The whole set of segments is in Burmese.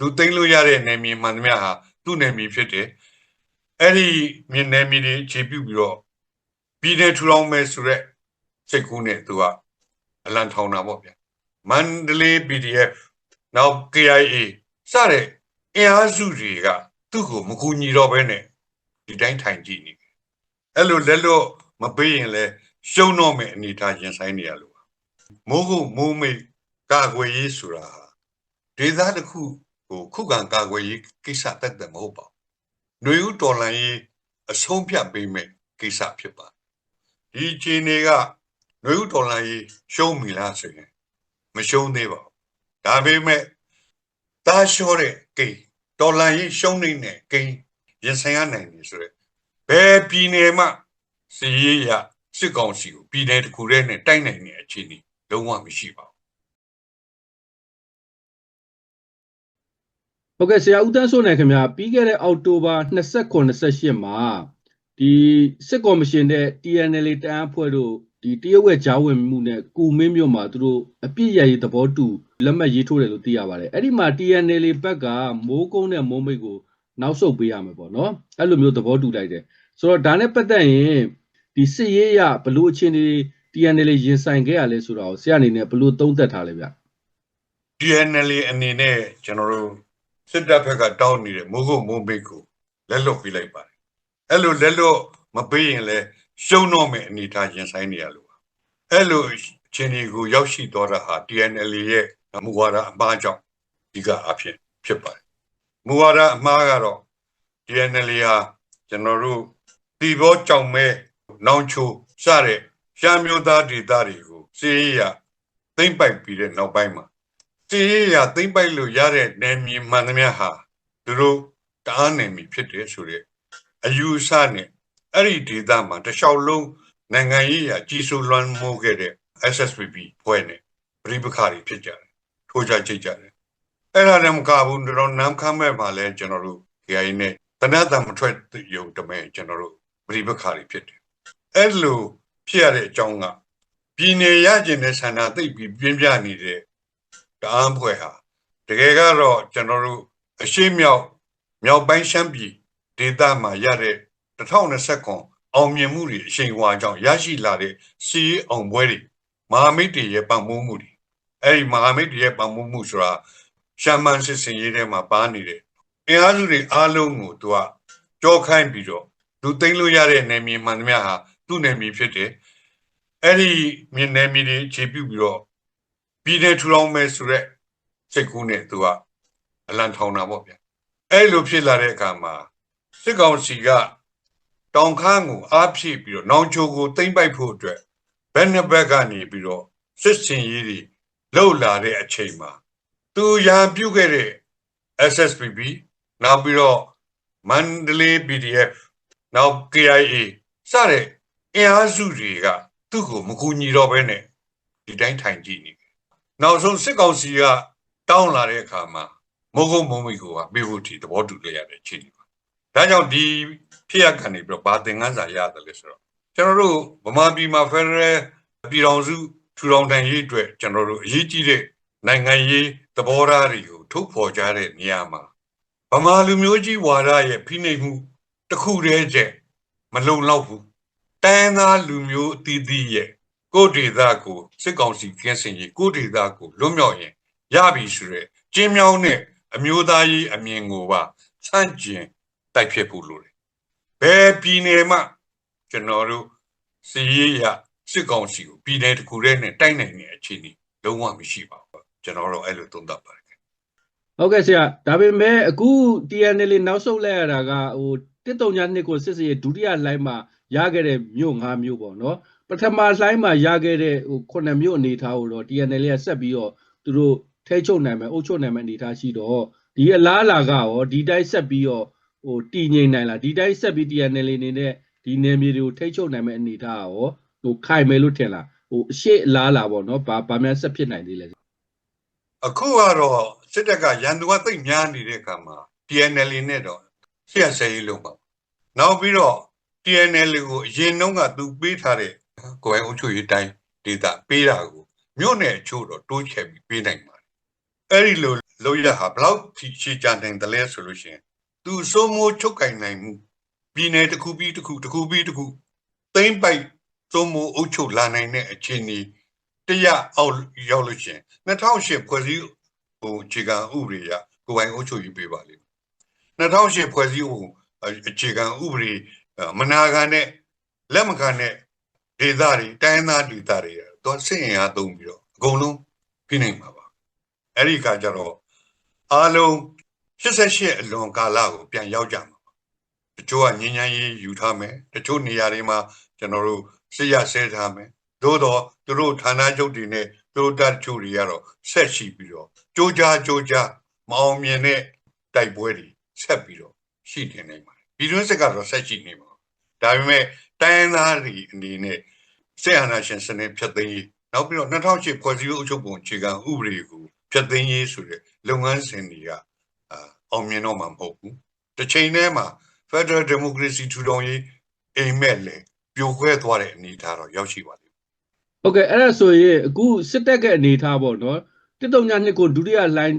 လူသိမ်းလို့ရတဲ့နယ်မြေမှန်သမျှဟာသူ့နယ်မြေဖြစ်တယ်အဲ့ဒီမြေနယ်မြေတွေခြေပြုတ်ပြီးတော့ပြည်နယ်ထူထောင်မယ်ဆိုရက်စိတ်ကူးနဲ့သူကအလံထောင်တာပေါ့ဗျာမန္တလေး PDF နောက် KIA စတဲ့အင်အားစုတွေကသူ့ကိုမကူညီတော့ဘဲနဲ့ဒီတိုင်းထိုင်ကြည့်နေတယ်အဲ့လိုလက်လို့မပေးရင်လဲရှုံတော့မယ်အနေထားရင်ဆိုင်နေရလို့ပါမိုးကုတ်မိုးမိတ်ကာကွယ်ရေးဆိုတာဟာဒေသတစ်ခု ဟိုခုခံကာကွယ်ရေးကိစ္စတက်တယ်မဟုတ်ပါဘူး။နှွေဦးတော်လှန်ရေးအဆုံးဖြတ်ပေးမယ်ကိစ္စဖြစ်ပါဒီခြေနေကနှွေဦးတော်လှန်ရေးရှုံးပြီလားဆိုရင်မရှုံးသေးပါဘူး။ဒါပေမဲ့တားလျှော့တဲ့ကိန်းတော်လှန်ရေးရှုံးနေတဲ့ကိန်းရင်ဆိုင်ရနိုင်ပြီဆိုရယ်ဘယ်ပြည်နယ်မှာစီရေးရစစ်ကောင်စီကိုပြည်နယ်တစ်ခုတည်းနဲ့တိုက်နိုင်တဲ့အခြေအနေလုံးဝမရှိပါဘူး ဟုတ်ကဲ့ဆရာဦးတန်းစိုးနိုင်ခင်ဗျာပြီးခဲ့တဲ့အောက်တိုဘာ29 28မှာဒီစစ်ကော်မရှင်တဲ့ TNL တန်းအဖွဲ့တို့ဒီတရုတ်ရဲ့ဂျားဝင်မှုနဲ့ကုမင်းမြို့မှာသူတို့အပြစ်ရရေးသဘောတူလက်မှတ်ရေးထိုးတယ်လို့သိရပါတယ်အဲ့ဒီမှာ TNL ဘက်ကမိုးကုန်းနဲ့မိုးမိတ်ကိုနောက်ဆုတ်ပေးရမယ်ပေါ့နော်အဲ့လိုမျိုးသဘောတူလိုက်တယ်ဆိုတော့ဒါနဲ့ပတ်သက်ရင်ဒီစစ်ရေးရဘလို့အခြေအနေ TNL ရင်ဆိုင်ခဲ့ရလဲဆိုတော့ဆရာအနေနဲ့ဘလို့သုံးသပ်ထားလဲဗျ DNL အနေနဲ့ကျွန်တော်တို့ စစ်တပ်ဘက်ကတောင်းနေတဲ့မိုးကုတ်မိုးမိတ်ကိုလက်လွတ်ပေးလိုက်ပါတယ်အဲ့လိုလက်လွတ်မပေးရင်လည်းရှုံတော့မယ်အနေထားရင်ဆိုင်နေရလို့ပါအဲ့လိုအခြေအနေကိုရောက်ရှိသွားတာဟာ DNL ရဲ့မူဝါဒအမှားကြောင့်ဒီကအဖြစ်ဖြစ်ပါတယ်မူဝါဒအမှားကတော့ DNL ဟာကျွန်တော်တို့ဒီဘောကြောင်မဲနောင်ချိုစတဲ့ရှားမျိုးသားဒေသတွေကိုစီးရရသိမ့်ပိုက်ပြီးတဲ့နောက်ပိုင်းမှာ စီရရသိမ့်ပိုက်လို့ရတဲ့နယ်မြေမှန်သမျှဟာသူတို့တအားနယ်မြေဖြစ်တယ်ဆိုတဲ့အယူအဆနဲ့အဲ့ဒီဒေသမှာတခြားလုံးနိုင်ငံရေးရာကြီးစိုးလွှမ်းမိုးခဲ့တဲ့ SSPP ဖွဲ့နဲ့ပြည်ပခါတွေဖြစ်ကြတယ်ထိုးကြကြိတ်ကြတယ်အဲ့ဒါလည်းမကဘူးတော့နမ်ခမ်းမဲ့မှာလဲကျွန်တော်တို့ KI နဲ့တနတ်တမထွက်ရုံတမဲကျွန်တော်တို့ပြည်ပခါတွေဖြစ်တယ်အဲ့လိုဖြစ်ရတဲ့အကြောင်းကပြည်နယ်ရကျင်တဲ့ဆန္ဒသိပ်ပြီးပြင်းပြနေတဲ့ တအားဖွဲ့ဟာတကယ်ကတော့ကျွန်တော်တို့အရှိမြောက်မြောက်ပိုင်းရှမ်းပြည်ဒေသမှာရတဲ့2029အောင်မြင်မှုတွေအရှိန်အဝါကြောင့်ရရှိလာတဲ့စီးအောင်ပွဲတွေမဟာမိတ်တွေရဲ့ပံ့ပိုးမှုတွေအဲ့ဒီမဟာမိတ်တွေရဲ့ပံ့ပိုးမှုဆိုတာရှမ်းမန်စစ်စင်ရေးထဲမှာပါနေတယ်အင်အားစုတွေအားလုံးကိုသူကကြောခိုင်းပြီးတော့လူသိမ်းလို့ရတဲ့နယ်မြေမှန်သမျှဟာသူ့နယ်မြေဖြစ်တယ်အဲ့ဒီမြေနယ်မြေတွေခြေပြုတ်ပြီးတော့ ပြည်နယ်ထူထောင်မယ်ဆိုရက်စိတ်ကူးနဲ့သူကအလံထောင်တာပေါ့ဗျအဲ့လိုဖြစ်လာတဲ့အခါမှာစစ်ကောင်စီကတောင်ခမ်းကိုအားဖြည့်ပြီးတော့နောင်ချိုကိုတိမ့်ပိုက်ဖို့အတွက်ဘယ်နှစ်ဘက်ကနေပြီးတော့စစ်စင်ရေးတွေလှုပ်လာတဲ့အချိန်မှာသူရန်ပြုတ်ခဲ့တဲ့ SSPB နောက်ပြီးတော့မန္တလေး PDF နောက် KIA စတဲ့အင်အားစုတွေကသူ့ကိုမကူညီတော့ဘဲနဲ့ဒီတိုင်းထိုင်ကြည့်နေ နောက်ဆုံးစစ်ကောင်စီကတောင်းလာတဲ့အခါမှာမိုးကုတ်မုံမိကိုကပေးဖို့ဒီသဘောတူလိုက်ရတဲ့အခြေအနေပါ။ဒါကြောင့်ဒီဖြစ်ရကနေပြီးတော့ဘာသင်ခန်းစာရတယ်လဲဆိုတော့ကျွန်တော်တို့ဗမာပြည်မှာ Federal ပြည်ထောင်စုထူထောင်တိုင်ရေးအတွက်ကျွန်တော်တို့အရေးကြီးတဲ့နိုင်ငံရေးသဘောထားတွေကိုထုတ်ဖော်ကြတဲ့နေရာမှာဗမာလူမျိုးကြီးဝါဒရဲ့ဖိနှိပ်မှုတစ်ခုတည်းကျက်မလုံလောက်ဘူး။တိုင်းသားလူမျိုးအသီးသီးရဲ့ ကိုယ့်ဒေသကိုစစ်ကောင်စီကင်းစင်ရေးကိုယ့်ဒေသကိုလွတ်မြောက်ရင်ရပြီဆိုရဲကျင်းမြောင်းတဲ့အမျိုးသားရေးအမြင်ကိုပါဆန့်ကျင်တိုက်ဖြစ်ဖို့လိုတယ်။ဘယ်ပြည်နယ်မှကျွန်တော်တို့စီရေးရစစ်ကောင်စီကိုပြည်နယ်တစ်ခုတည်းနဲ့တိုက်နိုင်တဲ့အခြေအနေလုံးဝမရှိပါဘူး။ကျွန်တော်တို့အဲ့လိုသုံးသပ်ပါတယ်ဟုတ်ကဲ့ဆရာဒါပေမဲ့အခု TNL နောက်ဆုတ်လိုက်ရတာကဟို132ကိုစစ်စရေးဒုတိယလိုင်းမှာရခဲ့တဲ့မြို့၅မြို့ပေါ့နော် ပထမလိုင်းမှာရခဲ့တဲ့ဟို9မြို့အနေထားကိုတော့ TNL ကဆက်ပြီးတော့သူတို့ထိချုပ်နိုင်မယ်အုပ်ချုပ်နိုင်မယ်အနေထားရှိတော့ဒီအလားအလာကရောဒီတိုင်းဆက်ပြီးတော့ဟိုတည်ငြိမ်နိုင်လားဒီတိုင်းဆက်ပြီး TNL အနေနဲ့ဒီနယ်မြေတွေကိုထိချုပ်နိုင်မယ်အနေထားရောဟိုခိုင်မယ်လို့ထင်လားဟိုအရှိအလားအလာပေါ့နော်ဘာဘာများဆက်ဖြစ်နိုင်သေးလဲ။အခုကတော့စစ်တပ်ကရန်သူကသိပ်များနေတဲ့အခါမှာ TNL နဲ့တော့ဆရာဆဲရေးလုံးပါ။နောက်ပြီးတော့ TNL ကိုအရင်တုန်းကသူပေးထားတဲ့ ကိုယ်ပိုင်အုပ်ချုပ်ရေးတိုင်းဒေတာပေးတာကိုမြို့နယ်အချို့တော့တိုးချဲ့ပြီးပေးနိုင်ပါတယ်အဲ့ဒီလိုလောက်ရဟာဘလောက်ထိရှည်ကြနိုင်တယ်လဲဆိုလို့ရှိရင်သူစိုးမိုးချုပ်ကင်နိုင်မှုပြည်နယ်တစ်ခုပြီးတစ်ခုတစ်ခုပြီးတစ်ခုသိမ့်ပိုက်စိုးမိုးအုပ်ချုပ်လာနိုင်တဲ့အခြေအနေတရအောက်ရောက်လို့ရှိရင်2008ဖွဲ့စည်းဟိုအခြေခံဥပဒေရကိုယ်ပိုင်အုပ်ချုပ်ရေးပေးပါလိမ့်မယ်2008ဖွဲ့စည်းဟိုအခြေခံဥပဒေမနာခံတဲ့လက်မခံတဲ့ ဒေသတွေတိုင်းသားဒေသတွေတော့စစ်ရင်အားသုံးပြီးတော့အကုန်လုံးပြနိုင်မှာပါအဲ့ဒီကကြတော့အားလုံး88အလွန်ကာလကိုပြန်ရောက်ကြမှာပါတချို့ကငញ្ញမ်းရေးယူထားမယ်တချို့နေရာတွေမှာကျွန်တော်တို့စစ်ရဆဲထားမယ်သို့တော့သူတို့ဌာနချုပ်တွေနဲ့သူတို့တပ်ချုပ်တွေကတော့ဆက်ရှိပြီးတော့ကြိုးကြားကြိုးကြားမအောင်မြင်တဲ့တိုက်ပွဲတွေဆက်ပြီးတော့ရှိနေနိုင်ပါတယ်ပြည်တွင်းစစ်ကတော့ဆက်ရှိနေမှာ ဒါပေမဲ့တိုင်းသားတွေအနေနဲ့စစ်အာဏာရှင်စနစ်ဖျက်သိမ်းရေးနောက်ပြီးတော့2008ဖွဲ့စည်းအုပ်ချုပ်ပုံအခြေခံဥပဒေကိုဖျက်သိမ်းရေးဆိုတဲ့လုပ်ငန်းစဉ်တွေကအာအောင်မြင်တော့မှာမဟုတ်ဘူးတစ်ချိန်တည်းမှာ Federal Democracy ထူထောင်ရေးအိမ်မက်လေပြိုခွဲသွားတဲ့အနေအထားတော့ရောက်ရှိပါလိမ့်မယ်ဟုတ်ကဲ့အဲ့ဒါဆိုရင်အခုစစ်တပ်ကအနေထားပေါ့နော်တစ်တုံညာနှစ်ကိုဒုတိယ line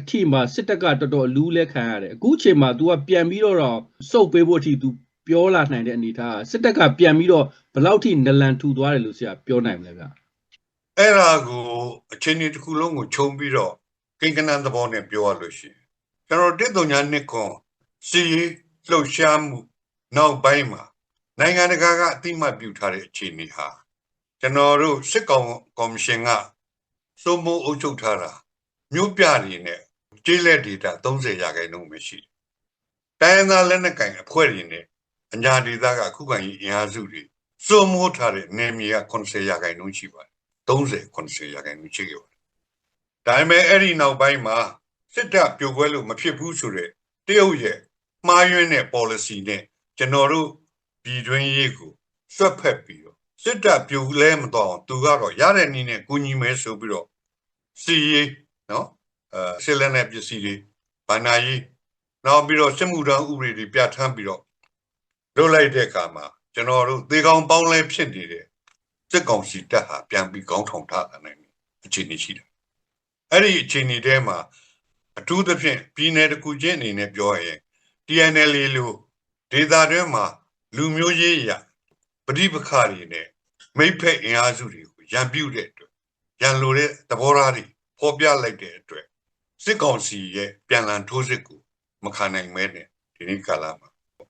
အထိမှာစစ်တပ်ကတော်တော်လူးလဲခံရတယ်အခုချိန်မှာ तू ကပြန်ပြီးတော့တော့စုပ်ပေးဖို့အထိ तू ပြောလာနိုင်တဲ့အနေထားစစ်တပ်ကပြန်ပြီးတော့ဘယ်လောက်ထိနလန်ထူသွားတယ်လို့ဆရာပြောနိုင်မလဲဗျအဲ့ဒါကိုအချိန်ကြီးတစ်ခုလုံးကိုခြုံပြီးတော့ကိန်းကနန်းသဘောနဲ့ပြောရလို့ရှိရင်ကျွန်တော်တစ်တုံညာနှစ်ခွန်စီရေးလှုပ်ရှားမှုနောက်ပိုင်းမှာနိုင်ငံတကာကအတိမတ်ပြုထားတဲ့အခြေအနေဟာကျွန်တော်တို့စစ်ကောင်ကော်မရှင်ကစိုးမိုးအုပ်ချုပ်ထားတာမြို့ပြတွေနဲ့ကျေးလက်ဒေတာ30ရာခိုင်နှုန်းပဲရှိတယ်။တိုင်းရင်းသားလက်နက်ကိုင်အဖွဲ့တွေနဲ့ အညာဒေသကခုခံရေးအင်အားစုတွေစိုးမိုးထားတဲ့နယ်မြေက80ရာခိုင်နှုန်းရှိပါတယ်။30 80ရာခိုင်နှုန်းရှိခဲ့ပါတယ်။ဒါပေမဲ့အဲ့ဒီနောက်ပိုင်းမှာစစ်တပ်ပြိုကွဲလို့မဖြစ်ဘူးဆိုတဲ့တရုတ်ရဲ့မှားယွင်းတဲ့ policy နဲ့ကျွန်တော်တို့ပြည်တွင်းရေးကိုဆွတ်ဖက်ပြီးတော့စစ်တပ်ပြိုလဲမတော့သူကတော့ရတဲ့နည်းနဲ့ကူညီမယ်ဆိုပြီးတော့စီရေးနော်အဲစစ်လက်နဲ့ပစ္စည်းတွေဗန္နာရေးနောက်ပြီးတော့စစ်မှုထမ်းဥပဒေတွေပြဋ္ဌာန်းပြီးတော့ လုပ်လိုက်တဲ့အခါမှာကျွန်တော်တို့သေကောင်ပေါင်းလဲဖြစ်နေတဲ့စစ်ကောင်စီတပ်ဟာပြန်ပြီးကောင်းထောင်ထားနိုင်တယ်အခြေအနေရှိတယ်အဲ့ဒီအခြေအနေထဲမှာအထူးသဖြင့်ပြည်내တစ်ခုချင်းအနေနဲ့ပြောရင် TNL လို့ဒေသတွင်းမှာလူမျိုးရေးရပဋိပက္ခတွေနဲ့မိဖက်အင်အားစုတွေကိုရန်ပြုတ်တဲ့အတွက်ရန်လိုတဲ့သဘောထားတွေဖော်ပြလိုက်တဲ့အတွက်စစ်ကောင်စီရဲ့ပြန်လည်ထိုးစစ်ကိုမခံနိုင်မဲနဲ့ဒီနေ့ကာလမှာ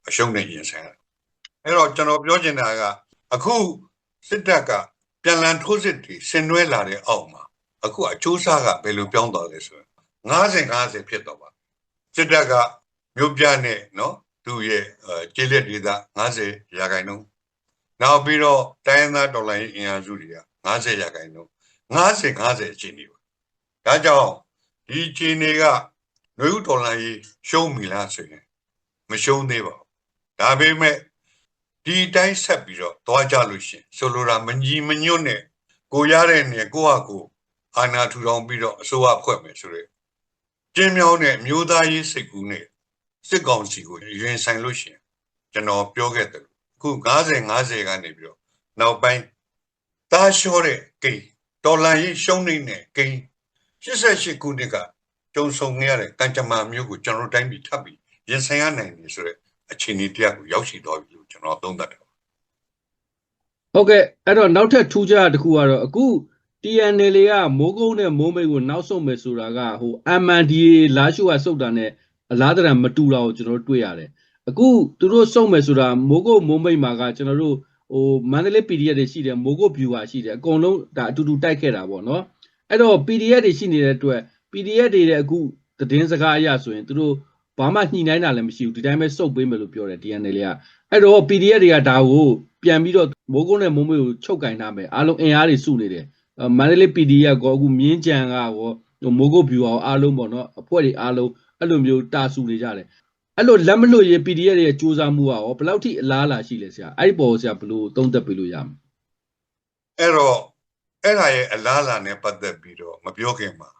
အရှုံးနဲ့ရင်ဆိုင်ရတယ် အဲ့တော့ကျွန်တော်ပြောချင်တာကအခုစစ်တပ်ကပြန်လည်ထိုးစစ်တွေဆင်နွှဲလာတဲ့အောက်မှာအခုအချိုးစားကဘယ်လိုပြောင်းသွားလဲဆိုရင်90 90ဖြစ်တော့ပါစစ်တပ်ကမြို့ပြနဲ့နော်သူ့ရဲ့ကျေးလက်ဒေသ90ရာခိုင်နှုန်းနောက်ပြီးတော့တိုင်းရင်းသားဒေါ်လာရေးအင်အားစုတွေက90ရာခိုင်နှုန်း90 90အခြေအနေပါဒါကြောင့်ဒီအခြေအနေကနှွေဦးဒေါ်လာရေးရှုံးပြီလားဆိုရင်မရှုံးသေးပါဘူးဒါပေမဲ့ ဒီတိုင်းဆက်ပြီးတော့သွားကြလို့ရှင်ဆိုလိုတာမကြီးမညွတ်နဲ့ကိုရတဲ့နေကိုဟာကိုအာနာထူထောင်ပြီးတော့အစိုးရဖွဲ့မယ်ဆိုရယ်ကျင်းမြောင်းတဲ့မျိုးသားရေးစိတ်ကူးနဲ့စစ်ကောင်စီကိုရင်ဆိုင်လို့ရှိရင်ကျွန်တော်ပြောခဲ့တယ်အခု90 90ကနေပြီးတော့နောက်ပိုင်းတားလျှောတဲ့ဂိမ်းဒေါ်လာရေးရှုံးနေတဲ့ဂိမ်း88ခုနှစ်ကကြုံဆုံခဲ့ရတဲ့ကံကြမ္မာမျိုးကိုကျွန်တော်တိုင်းပြည်ထပ်ပြီးရင်ဆိုင်ရနိုင်တယ်ဆိုတဲ့ အခြေအနေတရားကိုရောက်ရှိသွားပြီလို့ကျွန်တော်သုံးသပ်တယ်ဟုတ်ကဲ့အဲ့တော့နောက်ထပ်ထူးခြားတစ်ခုကတော့အခု TNL ကမိုးကုန်းနဲ့မိုးမိတ်ကိုနောက်ဆုံးမယ်ဆိုတာကဟို MNDA လာရှိုးကစုတ်တာနဲ့အလားတရံမတူတာကိုကျွန်တော်တို့တွေ့ရတယ်အခုသူတို့စုံမယ်ဆိုတာမိုးကုတ်မိုးမိတ်မှာကကျွန်တော်တို့ဟိုမန္တလေး PDF တွေရှိတယ်မိုးကုတ် viewer ရှိတယ်အကုန်လုံးဒါအတူတူတိုက်ခဲ့တာပေါ့နော်အဲ့တော့ PDF တွေရှိနေတဲ့အတွက် PDF တွေတဲ့အခုသတင်းစကားအရဆိုရင်သူတို့ ဘာမှညှိနှိုင်းတာလည်းမရှိဘူးဒီတိုင်းပဲစုပ်ပေးမယ်လို့ပြောတယ် TNL ကအဲ့တော့ PDF တွေကဒါကိုပြန်ပြီးတော့မိုးကုတ်နဲ့မိုးမိတ်ကိုချုပ်ကင်ထားမယ်အားလုံးအင်အားတွေစုနေတယ်မန္တလေး PDF ကောအခုမြင်းကြံကရောမိုးကုတ် viewer အားလုံးပေါ့နော်အဖွဲ့တွေအားလုံးအဲ့လိုမျိုးတာဆူနေကြတယ်အဲ့လိုလက်မလွတ်ရေး PDF ရဲ့စူးစမ်းမှုကရောဘယ်လောက်ထိအလားအလာရှိလဲဆရာအဲ့ဒီပေါ်ဆရာဘယ်လိုသုံးသပ်ပေးလို့ရမလဲအဲ့တော့အဲ့ဒါရဲ့အလားအလာနဲ့ပတ်သက်ပြီးတော့မပြောခင်မှာ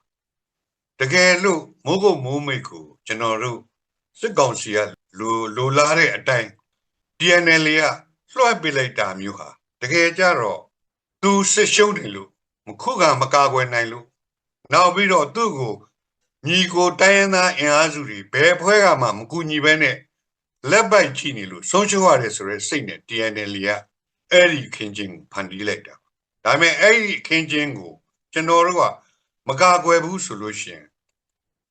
တကယ်လို့မိုးကုတ်မိုးမိတ်ကိုကျွန်တော်တို့စစ်ကောင်စီကလိုလိုလားတဲ့အတိုင်း DNL ကလွှဲပေးလိုက်တာမျိုးဟာတကယ်ကြတော့သူစစ်ရှုံးတယ်လို့မခုခံမကာကွယ်နိုင်လို့နောက်ပြီးတော့သူ့ကိုညီကိုတိုင်းရင်းသားအင်အားစုတွေဘယ်ဖွဲ့ကမှမကူညီဘဲနဲ့လက်ပိုက်ချီနေလို့ဆုံးရှုံးရတယ်ဆိုရဲစိတ်နဲ့ TNL ကအဲ့ဒီခင်းချင်းကိုဖန်တီးလိုက်တာဒါပေမဲ့အဲ့ဒီခင်းချင်းကိုကျွန်တော်တို့ကမကာကွယ်ဘူးဆိုလို့ရှိရင်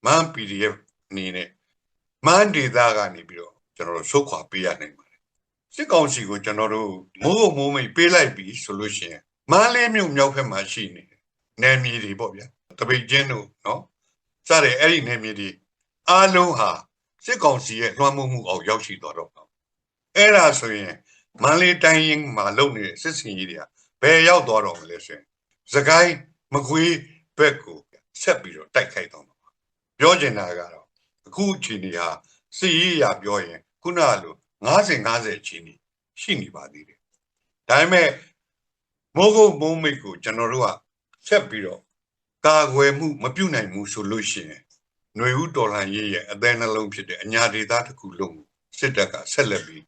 မန် PDF အနေနဲ့မန်ဒေတာကနေပြီးတော့ကျွန်တော်တို့ဆုတ်ခွာပေးရနိုင်ပါတယ်စစ်ကောင်စီကိုကျွန်တော်တို့မိုးမိုးမိတ်ပေးလိုက်ပြီဆိုလို့ရှိရင်မန်းလေးမြို့မြောက်ဘက်မှာရှိနေတယ်နယ်မြေတွေပေါ့ဗျာတပိတ်ချင်းတို့နော်စတဲ့အဲ့ဒီနယ်မြေတွေအားလုံးဟာစစ်ကောင်စီရဲ့လွှမ်းမိုးမှုအောက်ရောက်ရှိသွားတော့ပေါ့အဲ့ဒါဆိုရင်မန်းလေးတိုင်းရင်းမှာလုပ်နေတဲ့စစ်စင်ကြီးတွေကဘယ်ရောက်သွားတော့မလဲဆိုရင်စကိုင်းမကွေးဘက်ကိုဆက်ပြီးတော့တိုက်ခိုက်တော့မှာ ပါပြောချင်တာကတော့အခုအချိန်ကြီးဟာစစ်ရေးရာပြောရင်ခုနကလို90 50အချိန်ကြီးရှိနေပါသေးတယ်ဒါပေမဲ့မိုးကုတ်မိုးမိတ်ကိုကျွန်တော်တို့ကဆက်ပြီးတော့ကာကွယ်မှုမပြုတ်နိုင်ဘူးဆိုလို့ရှိရင်ຫນွေဦးတော်လှန်ရေးရဲ့အသေးနှလုံးဖြစ်တဲ့အညာဒေသတစ်ခုလုံးကိုစစ်တပ်ကဆက်လက်ပြီး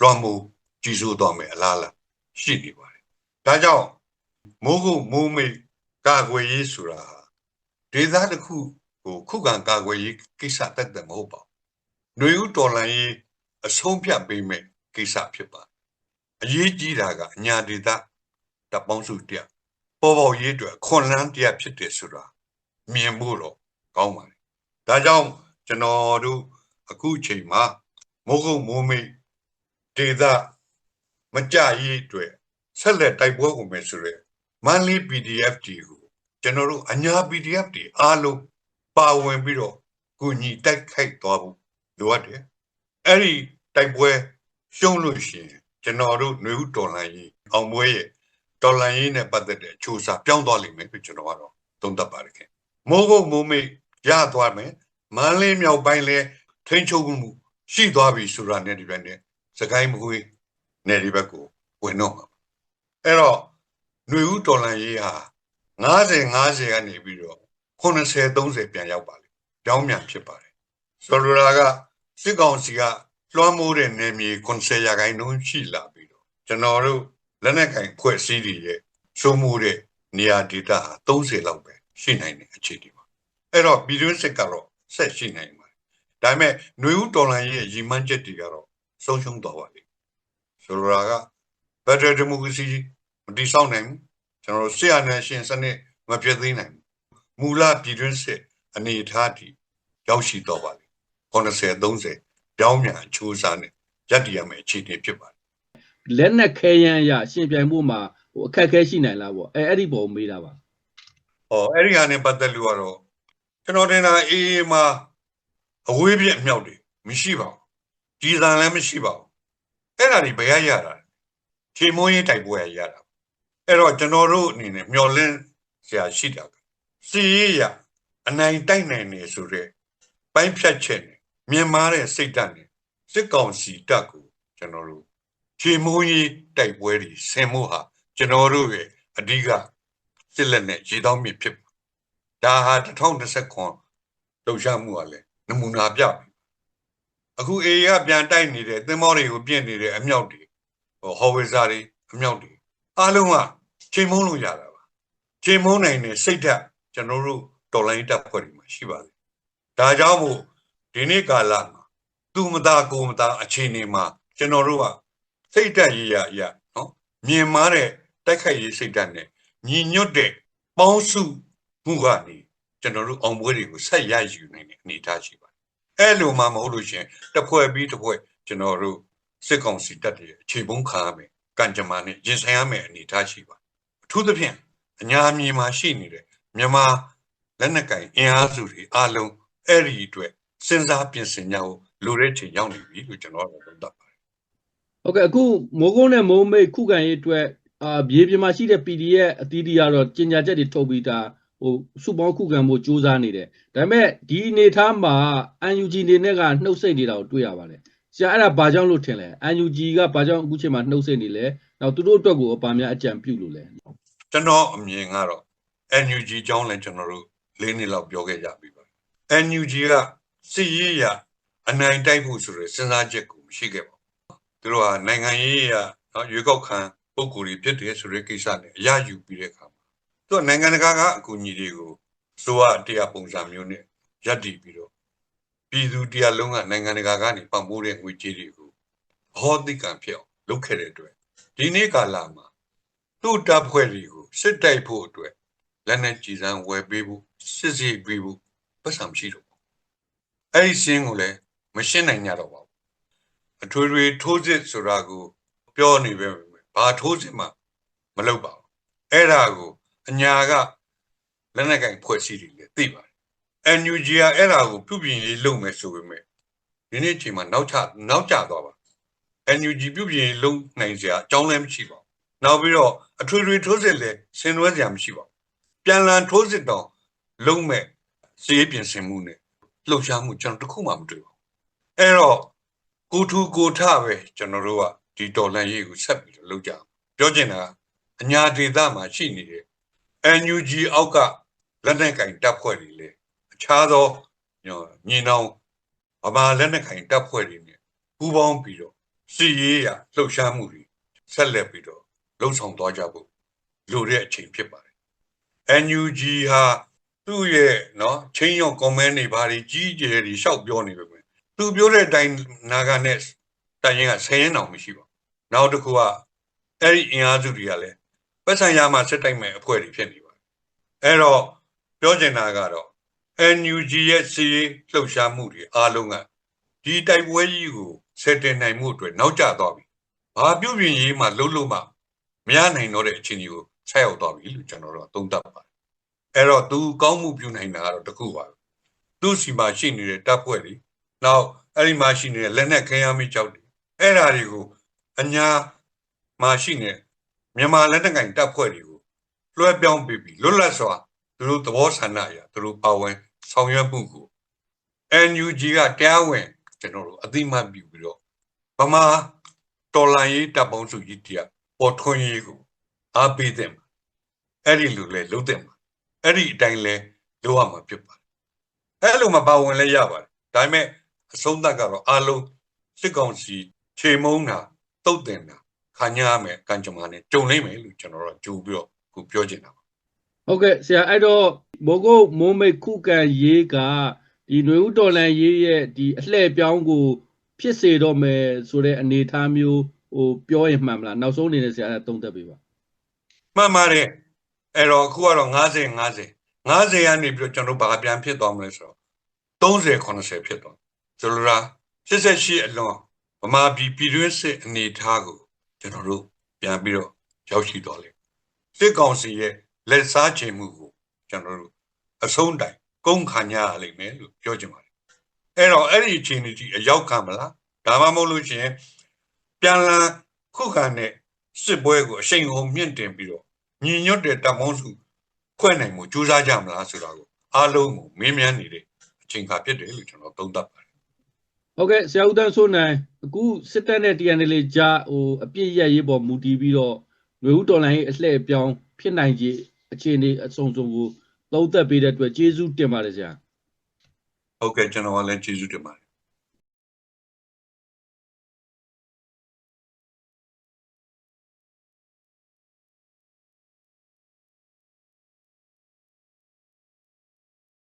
လွှမ်းမိုးကြီးစိုးတော်မယ်အလားလားရှိနေပါတယ်ဒါကြောင့်မိုးကုတ်မိုးမိတ်ကာကွယ်ရေးဆိုတာဟာဒေသတစ်ခု ကိုခုခံကာကွယ်ရေးကိစ္စတက်တယ်မဟုတ်ပါဘူးຫນွေဦးတော်လှန်ရေးအဆုံးဖြတ်ပေးမယ်ကိစ္စဖြစ်ပါအရေးကြီးတာကအညာဒေသတပ်ပေါင်းစုတရားပေါ်ပေါ်ရေးအတွက်ခွန်လန်းတရားဖြစ်တယ်ဆိုတာမြင်ဖို့တော့ကောင်းပါတယ်ဒါကြောင့်ကျွန်တော်တို့အခုချိန်မှာမိုးကုတ်မိုးမိတ်ဒေသမကြရေးအတွက်ဆက်လက်တိုက်ပွဲဝင်မယ်ဆိုရယ်မန်လီ PDF တီကိုကျွန်တော်တို့အညာ PDF တီအားလုံး ပါဝင်ပြီးတော့ကုညီတိုက်ခိုက်သွားဖို့လိုအပ်တယ်အဲ့ဒီတိုက်ပွဲရှုံးလို့ရှိရင်ကျွန်တော်တို့ຫນွေဦးတော်လှန်ရေးအောင်ပွဲရဲ့တော်လှန်ရေးနဲ့ပတ်သက်တဲ့အချိုးအစားပြောင်းသွားလိမ့်မယ်လို့ကျွန်တော်ကတော့သုံးသပ်ပါတယ်ခင်မိုးကုတ်မိုးမိတ်ရသွားမယ်မန်းလေးမြောက်ပိုင်းလဲထိန်းချုပ်မှုရှိသွားပြီဆိုတာနဲ့ဒီဘက်နဲ့စကိုင်းမကွေးနယ်ဒီဘက်ကိုဝင်တော့မှာအဲ့တော့ຫນွေဦးတော်လှန်ရေးဟာ90 50ကနေပြီးတော့ 80 30ပြန်ရောက်ပါလိမ့်ပြောင်းပြန်ဖြစ်ပါတယ်ဆိုလိုတာကစစ်ကောင်စီကလွှမ်းမိုးတဲ့နယ်မြေ90ရာခိုင်နှုန်းရှိလာပြီးတော့ကျွန်တော်တို့လက်နက်ကင်ဖွဲ့စည်းတွေရဲ့စိုးမိုးတဲ့နေရာဒေသဟာ30လောက်ပဲရှိနိုင်တဲ့အခြေအနေပါအဲ့တော့ပြည်တွင်းစစ်ကတော့ဆက်ရှိနိုင်ပါတယ်ဒါပေမဲ့ຫນွေဦးတော်လှန်ရေးရဲ့ရည်မှန်းချက်တွေကတော့ဆုံးရှုံးသွားပါလိမ့်ဆိုလိုတာကဖက်ဒရယ်ဒီမိုကရေစီမတည်ဆောက်နိုင်ဘူးကျွန်တော်တို့ဆရာနယ်ရှင်စနစ်မပြည့်သိမ်းနိုင်ဘူး မူလပြည်တွင်းစစ်အနေအထားထိရောက်ရှိတော့ပါလိမ့်80 30ပြောင်းပြန်အချိုးစားနဲ့ရပ်တည်ရမယ့်အခြေအနေဖြစ်ပါတယ်လက်နက်ခဲယမ်းအရရှင်ပြိုင်မှုမှာဟိုအခက်အခဲရှိနိုင်လားပေါ့အဲအဲ့ဒီပုံမေးတာပါ။ဟောအဲ့ဒီဟာနဲ့ပတ်သက်လို့ကတော့ကျွန်တော်တင်တာအေးအေးမှာအဝေးပြည့်အမြောက်တွေမရှိပါဘူး။ကြီးစံလည်းမရှိပါဘူး။အဲ့ဒါတွေဘယ်ရရတာလဲ။ချိန်မွေးရေးတိုက်ပွဲရရတာ။အဲ့တော့ကျွန်တော်တို့အနေနဲ့မျော်လင့်စရာရှိတာက စီရေးရအနိုင်တိုက်နိုင်နေဆိုတဲ့ပိုင်းဖြတ်ချက်နဲ့မြန်မာတဲ့စိတ်ဓာတ်နဲ့စစ်ကောင်စီတပ်ကိုကျွန်တော်တို့ချိန်မွေးရေးတိုက်ပွဲတွေဆင်ဖို့ဟာကျွန်တော်တို့ရဲ့အဓိကစစ်လက်နဲ့ရေတောင်းမြစ်ဖြစ်ဒါဟာ2029လှုပ်ရှားမှုကလည်းနမူနာပြပြီအခုအေကပြန်တိုက်နေတဲ့သင်္ဘောတွေကိုပြင့်နေတဲ့အမြောက်တွေဟိုဟော်ဝေဇာတွေအမြောက်တွေအားလုံးကချိန်မုံလို့ရတာပါချိန်မုံနိုင်တဲ့စိတ်ဓာတ် ကျွန်တော်တို့တော်လိုင်းတပ်ဖွဲ့တွေမှာရှိပါသေးဒါကြောင့်မို့ဒီနေ့ကာလမှာသူမသားကိုမသားအခြေအနေမှာကျွန်တော်တို့ကစိတ်ဓာတ်ရရရနော်မြင်မာတဲ့တိုက်ခိုက်ရေးစိတ်ဓာတ်နဲ့ညီညွတ်တဲ့ပေါင်းစုမှုကနေကျွန်တော်တို့အောင်ပွဲတွေကိုဆက်ရယူနိုင်တဲ့အနေအထားရှိပါတယ်။အဲ့လိုမှမဟုတ်လို့ရှရင်တစ်ဖွဲ့ပြီးတစ်ဖွဲ့ကျွန်တော်တို့စစ်ကောင်စီတပ်တွေအခြေပုံးခါရမယ်။ကံကြမ္မာနဲ့ရင်ဆိုင်ရမယ်အနေအထားရှိပါတယ်။အထူးသဖြင့်အညာအမြင်မှာရှိနေတဲ့ မြန်မာလက်နက်ကင်အင်အားစုတွေအလုံးအဲ့ဒီအတွက်စဉ်းစားပြင်ဆင်ကြဖို့လိုတဲ့ချိန်ရောက်နေပြီလို့ကျွန်တော်တို့သုံးသပ်ပါတယ်ဟုတ်ကဲ့အခုမိုးကုန်းနဲ့မိုးမိတ်ခုခံရေးအတွက်အာမြေပြင်မှာရှိတဲ့ PDF အသီးသီးကတော့ကျင်ညာချက်တွေထုတ်ပြီးသားဟိုစုပေါင်းခုခံမှုစူးစမ်းနေတယ်ဒါပေမဲ့ဒီအနေထားမှာ UNG နေနဲ့ကနှုတ်ဆက်နေတာကိုတွေ့ရပါတယ်ဆရာအဲ့ဒါဘာကြောင့်လို့ထင်လဲ UNG ကဘာကြောင့်အခုချိန်မှာနှုတ်ဆက်နေလဲနောက်သူတို့အတွက်ကိုအပါများအကြံပြုလို့လဲကျွန်တော်အမြင်ကတော့ NUG ကြောင်းလည်းကျွန်တော်တို့၄နှစ်လောက်ပြောခဲ့ကြပြီပါ NUG ကစစ်ရေးရအနိုင်တိုက်ဖို့ဆိုရယ်စဉ်းစားချက်ကိုမရှိခဲ့ပါဘူးသူတို့ကနိုင်ငံရေးရနော်ရွေးကောက်ခံပုံကိုယ်ကြီးဖြစ်တယ်ဆိုတဲ့ကိစ္စနဲ့အရယူပြီးတဲ့အခါမှာသူကနိုင်ငံတကာကအကူအညီတွေကိုစိုးရတရားပုံစံမျိုးနဲ့ရပ်တည်ပြီးတော့ပြည်သူတရားလုံးကနိုင်ငံတကာကနေပံ့ပိုးတဲ့ငွေကြေးတွေကိုဟောတိကံဖြစ်အောင်လုပ်ခဲ့တဲ့အတွက်ဒီနေ့ကာလမှာသူ့တပ်ဖွဲ့တွေကိုစစ်တိုက်ဖို့အတွက် လက်နက်ကြီးစမ်းဝယ်ပေးဖို့စစ်စီပေးဖို့ပတ်စံမရှိတော့ဘူးအဲ့ဒီစင်းကိုလည်းမရှင်းနိုင်ကြတော့ပါဘူးအထွေထွေထိုးစစ်ဆိုတာကိုပြောနေပဲဘာထိုးစစ်မှမလုပ်ပါဘူးအဲ့ဒါကိုအညာကလက်နက်ကင်ဖွဲ့စည်းတွေလည်းသိပါတယ် NUG ကအဲ့ဒါကိုပြုပြင်ရေးလုပ်မယ်ဆိုပေမဲ့ဒီနေ့အချိန်မှာနောက်ချနောက်ကျသွားပါ NUG ပြုပြင်ရေးလုပ်နိုင်စရာအကြောင်းလည်းမရှိပါဘူးနောက်ပြီးတော့အထွေထွေထိုးစစ်လည်းဆင်နွှဲစရာမရှိပါဘူး ပြန်လန်ထိုးစစ်တော့လုံးမဲ့စည်ပြင်ဆင်မှုနဲ့လှုပ်ရှားမှုကျွန်တော်တစ်ခုမှမတွေ့ပါဘူးအဲ့တော့ကိုထူကိုထပဲကျွန်တော်တို့ကဒီတော်လန်ရေးကိုဆက်ပြီးတော့လုပ်ကြအောင်ပြောချင်တာကအညာဒေသမှာရှိနေတဲ့ NUG အောက်ကလက်နက်ကင်တပ်ဖွဲ့တွေလေအခြားသောညီနောင်ဗမာလက်နက်ကင်တပ်ဖွဲ့တွေနဲ့ပူးပေါင်းပြီးတော့စီရေးရလှုပ်ရှားမှုတွေဆက်လက်ပြီးတော့လှုပ်ဆောင်သွားကြဖို့လိုတဲ့အချိန်ဖြစ်ပါတယ် NUG ဟာသူ့ရဲ့နော်ချင်းရော့ comment တွေဘာတွေကြီးကျယ်တွေရှောက်ပြောနေပဲပဲသူပြောတဲ့အတိုင်းနာဂာနဲ့တိုင်ရင်ကဆယ်ရင်တောင်မရှိပါဘူးနောက်တစ်ခုကအဲ့ဒီအင်အားစုတွေကလည်းပတ်စံရမှာစစ်တိုက်မဲ့အဖွဲ့တွေဖြစ်နေပါတယ်အဲ့တော့ပြောချင်တာကတော့ NUG ရဲ့စီးလှုပ်ရှားမှုတွေအားလုံးကဒီတိုက်ပွဲကြီးကိုဆက်တင်နိုင်မှုအတွက်နောက်ကျသွားပြီဘာပြုပြင်ရေးမှလုံးလုံးမှမရနိုင်တော့တဲ့အခြေအနေကို ဆက်ရောက်သွားပြီလို့ကျွန်တော်တို့သုံးသပ်ပါတယ်အဲ့တော့သူကောင်းမှုပြုနိုင်တာကတော့တခုပါပဲသူ့စီမှာရှိနေတဲ့တပ်ဖွဲ့တွေနောက်အဲ့ဒီမှာရှိနေတဲ့လက်နက်ခဲယမ်းမိကြောက်တွေအဲ့ဓာတွေကိုအညာမှာရှိနေမြန်မာလက်နက်ကင်တပ်ဖွဲ့တွေကိုလွှဲပြောင်းပေးပြီးလွတ်လပ်စွာသူတို့သဘောဆန္ဒအရသူတို့ပါဝင်ဆောင်ရွက်မှုကို NUG ကတရားဝင်ကျွန်တော်တို့အသိမှတ်ပြုပြီးတော့ဗမာတော်လန်ရေးတပ်ပေါင်းစုကြီးတရားပေါ်ထွန်းရေးကို အားပေးတဲ့မှာအဲ့ဒီလူလဲလုံးတဲ့မှာအဲ့ဒီအတိုင်းလဲလိုရမှာဖြစ်ပါတယ်အဲ့လိုမပါဝင်လဲရပါတယ်ဒါပေမဲ့အဆုံးသတ်ကတော့အားလုံးစစ်ကောင်စီခြေမုံတာတုတ်တင်တာခါညာမယ်ကံကြမ္မာနဲ့ကြုံလိမ့်မယ်လို့ကျွန်တော်တို့ကြိုးပြီးတော့ခုပြောချင်တာပါဟုတ်ကဲ့ဆရာအဲ့တော့မိုးကုတ်မိုးမိတ်ခုကန်ရေးကဒီຫນွေဦးတော်လန်ရေးရဲ့ဒီအလှည့်ပြောင်းကို ဖြစ်စေတော့မယ်ဆိုတဲ့အနေအထားမျိုးဟိုပြောရင်မှန်မလားနောက်ဆုံးအနေနဲ့ဆရာကသုံးသပ်ပေးပါ မှန်ပါတယ်အဲ့တော့အခုကတော့90 90 90ကနေပြီးတော့ကျွန်တော်တို့ဘာပြန်ဖြစ်သွားမလဲဆိုတော့30 80ဖြစ်သွားဆိုလိုတာ88အလွန်ဗမာပြည်ပြည်တွင်းစစ်အနေအထားကိုကျွန်တော်တို့ပြန်ပြီးတော့ရောက်ရှိသွားလိမ့်မယ်စစ်ကောင်စီရဲ့လက်စားချေမှုကိုကျွန်တော်တို့အဆုံးတိုင်ကုန်းခံရရလိမ့်မယ်လို့ပြောချင်ပါတယ်အဲ့တော့အဲ့ဒီအချိန်ကြီးအရောက်ခံမလားဒါမှမဟုတ်လို့ရှိရင်ပြန်လည်ခုခံတဲ့စစ်ပွဲကိုအရှိန်အဟုန်မြင့်တင်ပြီးတော့ ညီညွတ်တဲ့တပ်မောင်းစုဖွဲ့နိုင်မှုကြိုးစားကြမလားဆိုတာကိုအားလုံးကိုမေးမြန်းနေတဲ့အချိန်ခါဖြစ်တယ်လို့ကျွန်တော်သုံးသပ်ပါတယ်ဟုတ်ကဲ့ဆရာဦးတန်းစိုးနိုင်အခုစစ်တပ်နဲ့ TNL ကြားဟိုအပြစ်ရက်ရေးပေါ်မူတည်ပြီးတော့ຫນွေဦးတော်လန်ရေးအလှည့်ပြောင်းဖြစ်နိုင်ခြေအခြေအနေအစုံစုံကိုသုံးသပ်ပေးတဲ့အတွက်ကျေးဇူးတင်ပါတယ်ဆရာဟုတ်ကဲ့ကျွန်တော်ကလည်းကျေးဇူးတင်ပါတယ်